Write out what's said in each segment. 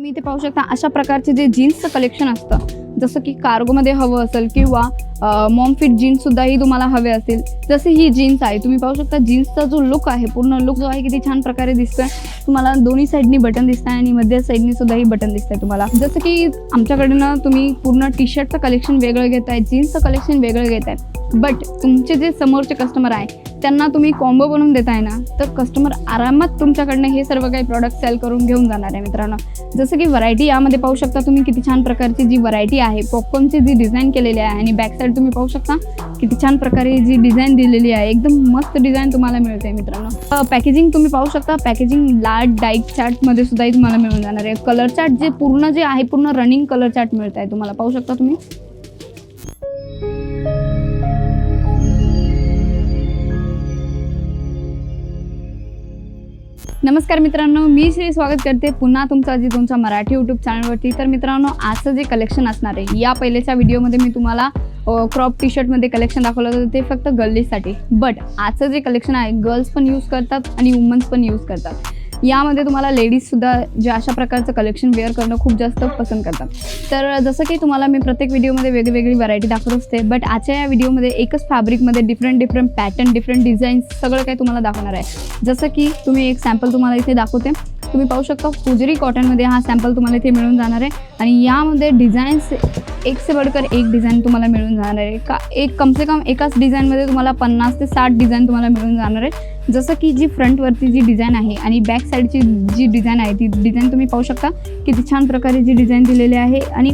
तुम्ही इथे पाहू शकता अशा प्रकारचे जे जीन्सचं कलेक्शन असतं जसं की कार्गोमध्ये हवं असेल किंवा मॉम फिट जीन्ससुद्धाही तुम्हाला हवे असतील जसे ही जीन्स आहे. तुम्ही पाहू शकता जीन्सचा जो लुक आहे पूर्ण लुक जो आहे किती छान प्रकारे दिसतोय. तुम्हाला दोन्ही साईडनी बटन दिसत आहे आणि मध्य साईडनी सुद्धाही बटन दिसत आहे तुम्हाला. जसं की आमच्याकडनं तुम्ही पूर्ण टी शर्टचं कलेक्शन वेगळं घेत आहे जीन्सचं कलेक्शन वेगळं घेत आहे बट तुमचे जे समोरचे कस्टमर आहे त्यांना तुम्ही कॉम्बो बनवून देताय ना तर कस्टमर आरामात तुमच्याकडनं हे सर्व काही प्रॉडक्ट सेल करून घेऊन जाणार आहे मित्रांनो. जसं की व्हरायटी यामध्ये पाहू शकता तुम्ही किती छान प्रकारची जी व्हरायटी आहे पॉपकॉर्नची जी डिझाईन केलेली आहे आणि बॅक साईड तुम्ही पाहू शकता किती छान प्रकारे जी डिझाईन दिलेली आहे. एकदम मस्त डिझाईन तुम्हाला मिळते मित्रांनो. पॅकेजिंग तुम्ही पाहू शकता पॅकेजिंग लार्ज डाईक चार्टमध्ये सुद्धाही तुम्हाला मिळून जाणार आहे. कलर चार्ट जे पूर्ण जे आहे पूर्ण रनिंग कलर चार्ट मिळत आहे तुम्हाला. पाहू शकता तुम्ही? नमस्कार मित्रांनो मी श्री स्वागत करते पुन्हा तुमचं जी तुमच्या मराठी यूट्यूब चॅनलवरती तर मित्रांनो आजचं जे कलेक्शन असणार आहे या पहिलेच्या व्हिडिओमध्ये मी तुम्हाला क्रॉप टी शर्टमध्ये कलेक्शन दाखवलं होतं ते फक्त गर्ल्ससाठी बट आजचं जे कलेक्शन आहे गर्ल्स पण यूज करतात आणि वुमन्स पण यूज करतात. यामध्ये तुम्हाला लेडीजसुद्धा जे अशा प्रकारचं कलेक्शन वेअर करणं खूप जास्त पसंत करतात. तर जसं की तुम्हाला मी प्रत्येक व्हिडिओमध्ये वेगवेगळी व्हरायटी दाखवत असते बट आजच्या या व्हिडिओमध्ये एकच फॅब्रिकमध्ये different different pattern different designs सगळं काही तुम्हाला दाखवणार आहे. जसं की तुम्ही एक सॅम्पल तुम्हाला इथे दाखवते. तुम्ही पाहू शकता हुजरी कॉटनमध्ये हा सॅम्पल तुम्हाला इथे मिळून जाणार आहे. आणि यामध्ये डिझाईन्स एक से बडकर एक डिझाईन तुम्हाला मिळून जाणार आहे. का एक कम से कम एकाच डिझाईनमध्ये तुम्हाला पन्नास ते साठ डिझाईन तुम्हाला मिळून जाणार आहे. जसं की जी फ्रंटवरती जी डिझाईन आहे आणि बॅक साईडची जी डिझाईन आहे ती डिझाईन तुम्ही पाहू शकता. किती छान प्रकारे जी डिझाईन दिलेली आहे आणि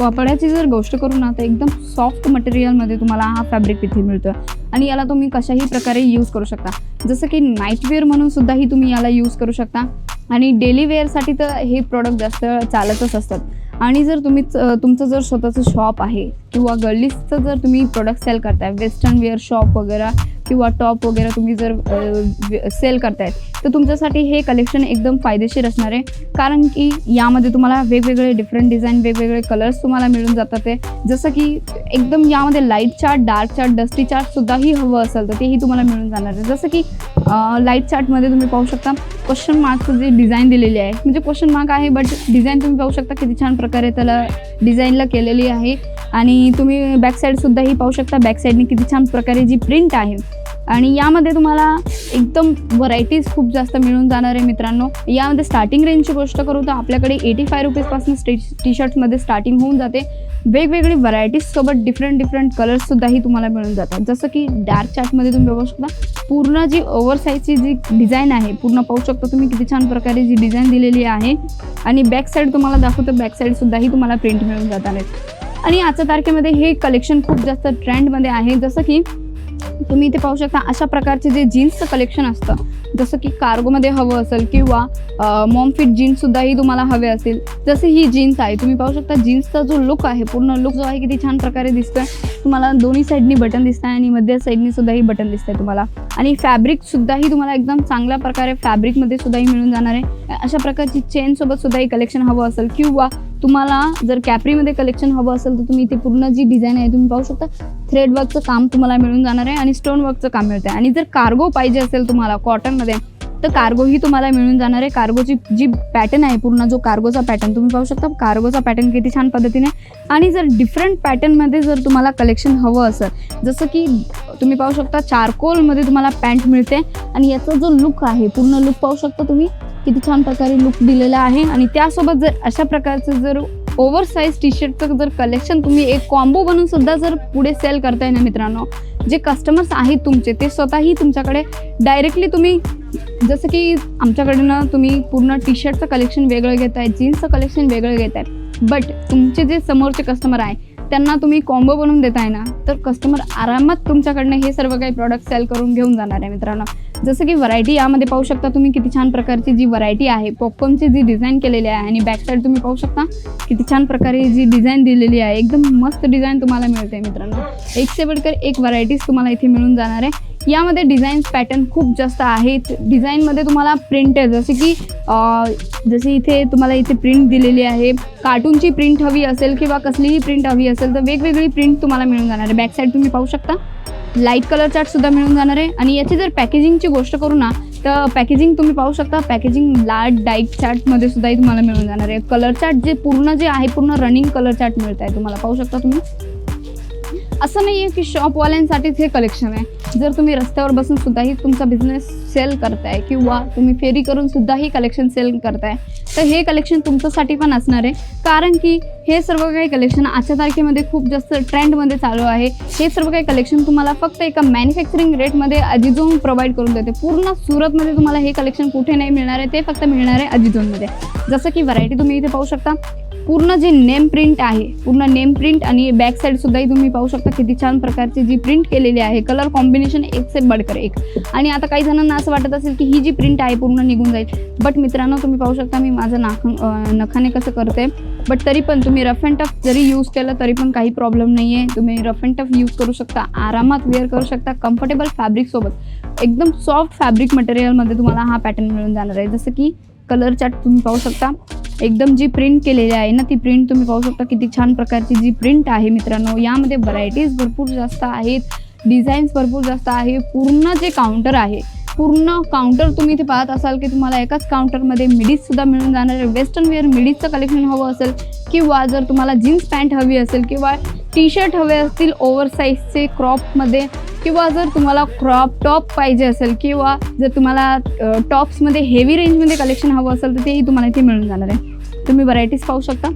कपड्याची जर गोष्ट करू ना तर एकदम सॉफ्ट मटेरियलमध्ये तुम्हाला हा फॅब्रिक इथे मिळतो आणि याला तुम्ही कशाही प्रकारे यूज करू शकता. जसं की नाईटवेअर म्हणून सुद्धाही तुम्ही याला यूज करू शकता. आणि डेली वेअरसाठी तर हे प्रॉडक्ट जास्त चालतच असतात. आणि जर तुम्ही तुमचं जर स्वतःचं शॉप आहे किंवा गर्लीजचं जर तुम्ही प्रोडक्ट सेल करताय वेस्टर्न वेअर शॉप वगैरे किंवा टॉप वगैरे तुम्ही जर सेल करताय तर तुमच्यासाठी हे कलेक्शन एकदम फायदेशीर असणार आहे. कारण की यामध्ये तुम्हाला वेगवेगळे डिफरंट डिझाईन वेगवेगळे कलर्स तुम्हाला मिळून जातात ते. जसं की एकदम यामध्ये light chart dark chart dusty चार्टसुद्धाही हवं असेल तर तेही तुम्हाला मिळून जाणार आहे. जसं की लाइट चार्टमध्ये तुम्ही पाहू शकता क्वेश्चन मार्कचं जे डिझाईन दिलेली आहे म्हणजे क्वेश्चन मार्क आहे बट डिझाईन तुम्ही पाहू शकता किती छान प्रकारे त्याला डिझाईनला केलेली आहे. आणि तुम्ही बॅक साईडसुद्धाही पाहू शकता बॅक साईडने किती छान प्रकारे जी प्रिंट आहे आणि यामध्ये तुम्हाला एकदम व्हरायटीज खूप जास्त मिळून जाणार आहे मित्रांनो. यामध्ये स्टार्टिंग रेंजची गोष्ट करू तर आपल्याकडे एटी फाय रुपीजपासून स्टे टी शर्ट्समध्ये स्टार्टिंग होऊन जाते. वेगवेगळी व्हरायटीजसोबत डिफरंट डिफरंट कलर्ससुद्धाही तुम्हाला मिळून जातात. जसं की डार्क चार्टमध्ये तुम्ही बघू शकता पूर्ण जी ओव्हरसाईजची जी डिझाईन आहे पूर्ण पाहू शकता तुम्ही किती छान प्रकारे जी डिझाईन दिलेली आहे. आणि बॅक साईड तुम्हाला दाखवतो बॅक साईडसुद्धाही तुम्हाला प्रिंट मिळून जात आहेत आणि आजच्या तारखेमध्ये हे कलेक्शन खूप जास्त ट्रेंडमध्ये आहे. जसं की तुम्ही इथे पाहू शकता अशा प्रकारचे जे जीन्सचं कलेक्शन असतं जसं की कार्गोमध्ये हवं असेल किंवा मॉमफिट जीन्ससुद्धाही तुम्हाला हवे असतील जसे ही जीन्स आहे. तुम्ही पाहू शकता जीन्सचा जो लुक आहे पूर्ण लुक जो आहे किती छान प्रकारे दिसतोय. तुम्हाला दोन्ही साईडनी बटन दिसत आहे आणि मध्य साईडनी सुद्धाही बटन दिसतंय तुम्हाला. आणि फॅब्रिकसुद्धाही तुम्हाला एकदम चांगल्या प्रकारे फॅब्रिकमध्ये सुद्धाही मिळून जाणार आहे. अशा प्रकारची चेनसोबत सुद्धाही कलेक्शन हवं असेल किंवा तुम्हाला जर कॅपरीमध्ये कलेक्शन हवं असेल तर तुम्ही इथे पूर्ण जी डिझाईन आहे तुम्ही पाहू शकता थ्रेड वर्कचं काम तुम्हाला मिळून जाणार आहे आणि स्टोन वर्कचं काम मिळतं आहे आणि जर कार्गो पाहिजे असेल तुम्हाला कॉटनमध्ये तर कार्गोही तुम्हाला मिळून जाणार आहे. कार्गोची जी पॅटर्न आहे पूर्ण जो कार्गोचा पॅटर्न तुम्ही पाहू शकता कार्गोचा पॅटर्न किती छान पद्धतीने. आणि जर डिफरंट पॅटर्नमध्ये जर तुम्हाला कलेक्शन हवं असेल जसं की तुम्ही पाहू शकता चारकोलमध्ये तुम्हाला पॅन्ट मिळते. आणि याचा जो लुक आहे पूर्ण लुक पाहू शकता तुम्ही किती छान प्रकारे लुक दिलेला आहे. आणि त्यासोबत जर अशा प्रकारचं जर ओव्हर साईज टी शर्टचं जर कलेक्शन तुम्ही एक कॉम्बो बनून सुद्धा जर पुढे सेल करताय ना मित्रांनो जे कस्टमर्स आहेत तुमचे ते स्वतःही तुमच्याकडे डायरेक्टली तुम्ही जसं की आमच्याकडनं तुम्ही पूर्ण टी शर्टचं कलेक्शन वेगळं घेत आहे जीन्सचं कलेक्शन वेगळं घेत बट तुमचे जे समोरचे कस्टमर आहे त्यांना तुम्ही कॉम्बो बनवून देताय ना तर कस्टमर आरामात तुमच्याकडनं हे सर्व काही प्रॉडक्ट सेल करून घेऊन जाणार आहे मित्रांनो. जसं की व्हरायटी यामध्ये पाहू शकता तुम्ही किती छान प्रकारची जी व्हरायटी आहे पॉपकॉर्नची जी डिझाईन केलेली आहे आणि बॅक साईड तुम्ही पाहू शकता किती छान प्रकारे जी डिझाईन दिलेली आहे. एकदम मस्त डिझाईन तुम्हाला मिळते मित्रांनो. एक बडकर एक व्हरायटीज तुम्हाला इथे मिळून जाणार आहे. यामध्ये डिझाईन्स पॅटर्न खूप जास्त आहेत. डिझाईनमध्ये तुम्हाला प्रिंट आहे जसे की जसे इथे तुम्हाला इथे प्रिंट दिलेली आहे. कार्टूनची प्रिंट हवी असेल किंवा कसलीही प्रिंट हवी असेल तर वेगवेगळी प्रिंट तुम्हाला मिळून जाणार आहे. बॅकसाईड तुम्ही पाहू शकता. लाइट कलर चार्टसुद्धा मिळून जाणार आहे. आणि याची जर पॅकेजिंगची गोष्ट करू ना तर पॅकेजिंग तुम्ही पाहू शकता. पॅकेजिंग लार्ज डाईट चार्टमध्ये सुद्धाही तुम्हाला मिळून जाणार आहे. कलर चार्ट जे पूर्ण जे आहे पूर्ण रनिंग कलर चार्ट मिळत आहे. तुम्हाला पाहू शकता तुम्ही. असं नाही आहे की शॉपवाल्यांसाठीच हे कलेक्शन आहे. जर तुम्ही रस्त्यावर बसून सुद्धाही तुमचा बिझनेस सेल करताय किंवा तुम्ही फेरी करून सुद्धाही कलेक्शन सेल करताय तर हे कलेक्शन तुमच्यासाठी पण असणार आहे. कारण की हे सर्व काही कलेक्शन आजच्या तारखेमध्ये खूप जास्त ट्रेंडमध्ये चालू आहे. हे सर्व काही कलेक्शन तुम्हाला फक्त एका मॅन्युफॅक्चरिंग रेटमध्ये अजिझोन प्रोव्हाइड करून देते. पूर्ण सुरतमध्ये तुम्हाला हे कलेक्शन कुठे नाही मिळणार आहे ते फक्त मिळणार आहे अजिझोनमध्ये जसं की व्हरायटी तुम्ही इथे पाहू शकता. पूर्ण जे नेम प्रिंट आहे पूर्ण नेम प्रिंट आणि बॅक साईड सुद्धाही तुम्ही पाहू शकता किती छान प्रकारची जी प्रिंट केलेली आहे. कलर कॉम्बिनेशन एक से बडकर एक. आणि आता काही जणांना असं वाटत असेल की ही जी प्रिंट आहे पूर्ण निघून जाईल. बट मित्रांनो तुम्ही पाहू शकता मी माझं नाख नखाने कसं करते. बट तरी पण तुम्ही रफ अँड टफ जरी यूज केलं तरी पण काही प्रॉब्लेम नाही आहे तुम्ही रफ अँड टफ यूज करू शकता. आरामात वेअर करू शकता कम्फर्टेबल फॅब्रिकसोबत एकदम सॉफ्ट फॅब्रिक मटेरियलमध्ये तुम्हाला हा पॅटर्न मिळून जाणार आहे. जसं की कलर चार्ट तुम्ही पाहू शकता. एकदम जी प्रिंट केलेली आहे ना ती प्रिंट तुम्ही पाहू शकता किती छान प्रकारची जी प्रिंट आहे मित्रांनो. यामध्ये व्हरायटीज भरपूर जास्त आहेत डिझाईन्स भरपूर जास्त आहे पूर्ण जे काउंटर आहे पूर्ण काउंटर तुम्ही इथे पाहत असाल की तुम्हाला एकाच काउंटरमध्ये मिडीजसुद्धा मिळून जाणार आहे. वेस्टर्न वेअर मिडीजचं कलेक्शन हवं असेल किंवा जर तुम्हाला जीन्स पॅन्ट हवी असेल किंवा टी शर्ट हवे असतील ओव्हर साईजचे क्रॉपमध्ये किंवा जर तुम्हाला क्रॉप टॉप पाहिजे असेल किंवा जर तुम्हाला टॉप्समध्ये हेवी रेंजमध्ये कलेक्शन हवं असेल तर तेही तुम्हाला इथे मिळून जाणार आहे. तुम्ही व्हरायटीज पाहू शकता.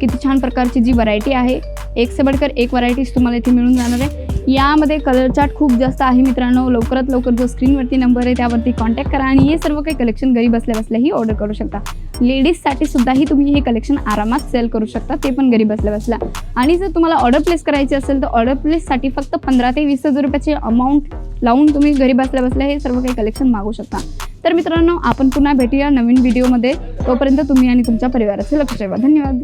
किती छान प्रकारची जी व्हरायटी आहे एक से बडकर एक व्हरायटीज तुम्हाला इथे मिळून जाणार आहे. यामध्ये कलर चार्ट खूप जास्त आहे मित्रांनो. लवकरात लवकर जो स्क्रीनवरती नंबर आहे त्यावरती कॉन्टॅक्ट करा आणि हे सर्व काही कलेक्शन घरी बसल्या बसल्याही ऑर्डर करू शकता. लेडीजसाठी सुद्धाही तुम्ही हे कलेक्शन आरामात सेल करू शकता ते पण घरी बसल्या बसल्या. आणि जर तुम्हाला ऑर्डर प्लेस करायची असेल तर ऑर्डर प्लेससाठी फक्त पंधरा ते वीस हजार रुपयाचे अमाऊंट लावून तुम्ही घरी बसल्या बसल्या हे सर्व काही कलेक्शन मागू शकता. तर मित्रांनो आपण पुन्हा भेटूया नवीन व्हिडिओमध्ये तोपर्यंत तुम्ही आणि तुमच्या परिवाराचे लक्ष ठेवा. धन्यवाद.